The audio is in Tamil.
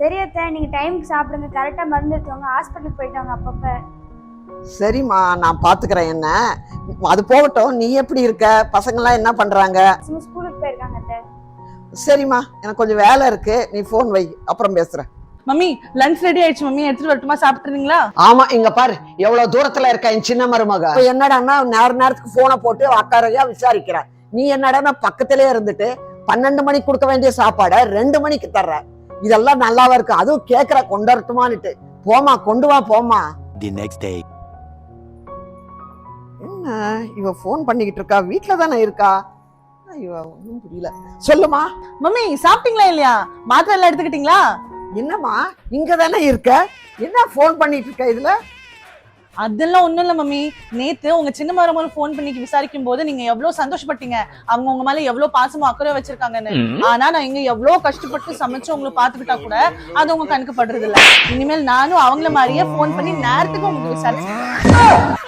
சரி அத்தை நீங்க டைமுக்கு சாப்பிடுங்க. கரெக்டா மருந்து எடுத்துவாங்க ஹாஸ்பிட்டலுக்கு போயிட்டு வாங்க அப்பப்ப. சரிம்மா நான் பாத்துக்கிறேன் என்ன. அது போகட்டும். நீ எப்படி இருக்க? பசங்கெல்லாம் என்ன பண்றாங்க? பசங்க ஸ்கூலுக்கு போயிருக்காங்க அத்தை. சரிம்மா எனக்கு கொஞ்சம் வேலை இருக்கு. நீ ஃபோன் வை. அப்புறம் பேசுறேன். மம்மி லஞ்ச் ரெடி ஆயிடுச்சு மம்மி. எடுத்துட்டு வரட்டுமா? சாப்பிட்டுறீங்களா? ஆமா இங்க பாரு. எவ்வளவு தூரத்துல இருக்க என் சின்ன மருமக. இப்ப என்னடான்னா நேர நேரத்துக்கு போனை போட்டு அக்கறையா விசாரிக்கிற நீ என்னடான்னா பக்கத்திலே இருந்துட்டு பன்னெண்டு மணிக்கு கொடுக்க வேண்டிய சாப்பாடை ரெண்டு மணிக்கு தர்ற. இதெல்லாம் நல்லாவா இருக்கு? அதுவும் கேக்குற கொண்டு வரட்டுமான்னுட்டு. போமா கொண்டு வா போமா the next day. என்ன? இவ ஃபோன் பண்ணிக்கிட்டு இருக்கா? வீட்ல தானே இருக்கா? இவ ஒன்றும் புரியல. சொல்லுமா. மம்மி சாப்பிட்டீங்களா இல்லையா? மாத்திரை எல்லாம் எடுத்துக்கிட்டீங்களா? என்னம்மா இங்க தானே இருக்க? என்ன ஃபோன் பண்ணிட்டு இருக்க இதுல? அதெல்லாம் ஒண்ணும் இல்ல மம்மி. நேத்து உங்க சின்ன மருமகள் ஃபோன் பண்ணி விசாரிக்கும் போது நீங்க எவ்வளவு சந்தோஷப்பட்டீங்க? அவங்க உங்க மேல எவ்வளவு பாசமா அக்கறை வச்சிருக்காங்கன்னு. ஆனா நான் இங்க எவ்வளவு கஷ்டப்பட்டு சமைச்சு உங்களை பாத்துக்கிட்டா கூட அது உங்க கணக்கு படுறது இல்ல இனிமேல் நானும் அவங்கள மாதிரியே ஃபோன் பண்ணி நேரத்துக்கு உங்களுக்கு விசாரிச்சேன்